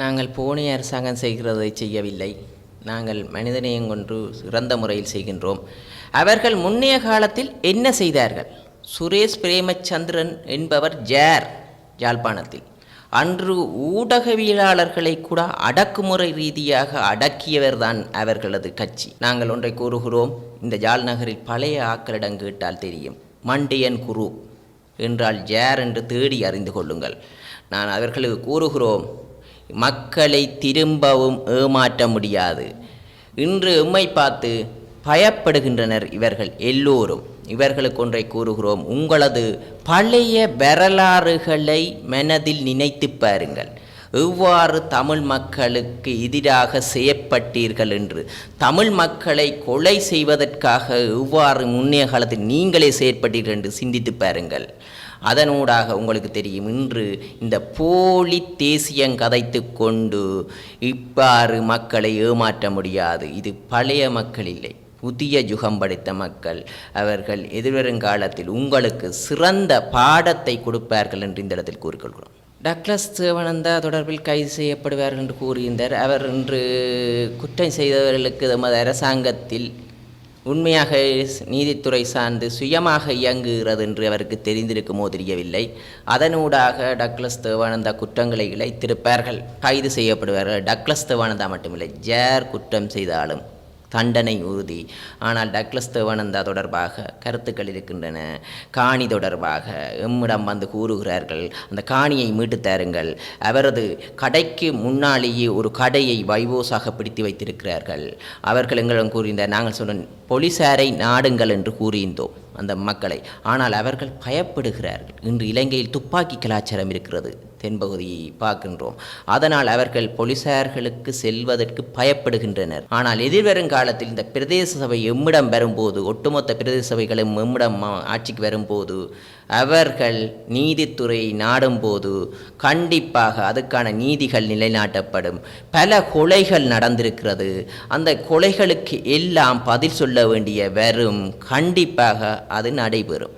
நாங்கள் போனி அரசாங்கம் செய்கிறதை செய்யவில்லை. நாங்கள் மனிதநேயம் கொண்டு சிறந்த முறையில் செய்கின்றோம். அவர்கள் முன்னைய காலத்தில் என்ன செய்தார்கள்? சுரேஷ் பிரேமச்சந்திரன் என்பவர் ஜேர் யாழ்ப்பாணத்தில். அன்று ஊடகவியலாளர்களை கூட அடக்குமுறை ரீதியாக அடக்கியவர்தான் அவர்களது கட்சி. நாங்கள் ஒன்றை கூறுகிறோம் இந்த ஜால் நகரில் பழைய ஆக்களிடம் கேட்டால் தெரியும். மண்டியன் குரு என்றால் ஜேர் என்று தேடி அறிந்து கொள்ளுங்கள். நான் அவர்களுக்கு கூறுகிறோம் மக்களை திரும்பவும் ஏமாற்ற முடியாது. இன்று எம்மை பார்த்து பயப்படுகின்றனர் இவர்கள் எல்லோரும். இவர்களுக்கு ஒன்றை கூறுகிறோம். உங்களது பழைய வரலாறுகளை மனதில் நினைத்து பாருங்கள். எவ்வாறு தமிழ் மக்களுக்கு எதிராக செய்யப்பட்டீர்கள் என்று. தமிழ் மக்களை கொலை செய்வதற்காக எவ்வாறு முன்னைய காலத்தில் நீங்களே செயற்பட்டீர்கள் என்று சிந்தித்து பாருங்கள். அதனூடாக உங்களுக்கு தெரியும். இன்று இந்த போலி தேசியம் கதைத்து கொண்டு இவ்வாறு மக்களை ஏமாற்ற முடியாது. இது பழைய மக்கள் இல்லை. புதிய யுகம் படைத்த மக்கள். அவர்கள் எதிர்வருங்காலத்தில் உங்களுக்கு சிறந்த பாடத்தை கொடுப்பார்கள் என்று இந்த இடத்தில் கூறிக்கொள்கிறோம். டக்ளஸ் தேவானந்தா தொடர்பில் கைது செய்யப்படுவார்கள் என்று கூறியிருந்தார். அவர் இன்று குற்றம் செய்தவர்களுக்கு நமது அரசாங்கத்தில் உண்மையாக நீதித்துறை சார்ந்து சுயமாக இயங்குகிறது என்று அவருக்கு தெரிந்திருக்குமோ தெரியவில்லை. அதனூடாக டக்ளஸ் தேவானந்தா குற்றங்களை இழைத்திருப்பார்கள். கைது செய்யப்படுவார்கள். டக்ளஸ் தேவானந்தா மட்டுமில்லை. ஜேர் குற்றம் செய்தாலும். தண்டனை உறுதி. ஆனால் டக்ளஸ் தேவானந்தா தொடர்பாக கருத்துக்கள் இருக்கின்றன. காணி தொடர்பாக எம்மிடம் வந்து கூறுகிறார்கள் அந்த காணியை மீட்டு தாருங்கள். அவரது கடைக்கு முன்னாலேயே ஒரு கடையை வைவோஸாக பிடித்து வைத்திருக்கிறார்கள். அவர்கள் எங்களிடம் கூறியிருந்தார் நாங்கள் சொன்ன போலீசாரை நாடுங்கள் என்று கூறியிருந்தோம் அந்த மக்களை. ஆனால் அவர்கள் பயப்படுகிறார்கள். இன்று இலங்கையில் துப்பாக்கி கலாச்சாரம் இருக்கிறது. தென்பகுதியை பார்க்கின்றோம். அதனால் அவர்கள் போலீசார்களுக்கு செல்வதற்கு பயப்படுகின்றனர். ஆனால் எதிர்வரும் காலத்தில் இந்த பிரதேச சபை எம்மிடம் வரும்போது ஒட்டுமொத்த பிரதேச சபைகளும் எம்மிடம் ஆட்சிக்கு வரும்போது அவர்கள் நீதித்துறை நாடும்போது கண்டிப்பாக அதுக்கான நீதிகள் நிலைநாட்டப்படும். பல கொலைகள் நடந்திருக்கிறது. அந்த கொலைகளுக்கு எல்லாம் பதில் சொல்ல வேண்டிய வரும் கண்டிப்பாக அது நடைபெறும்.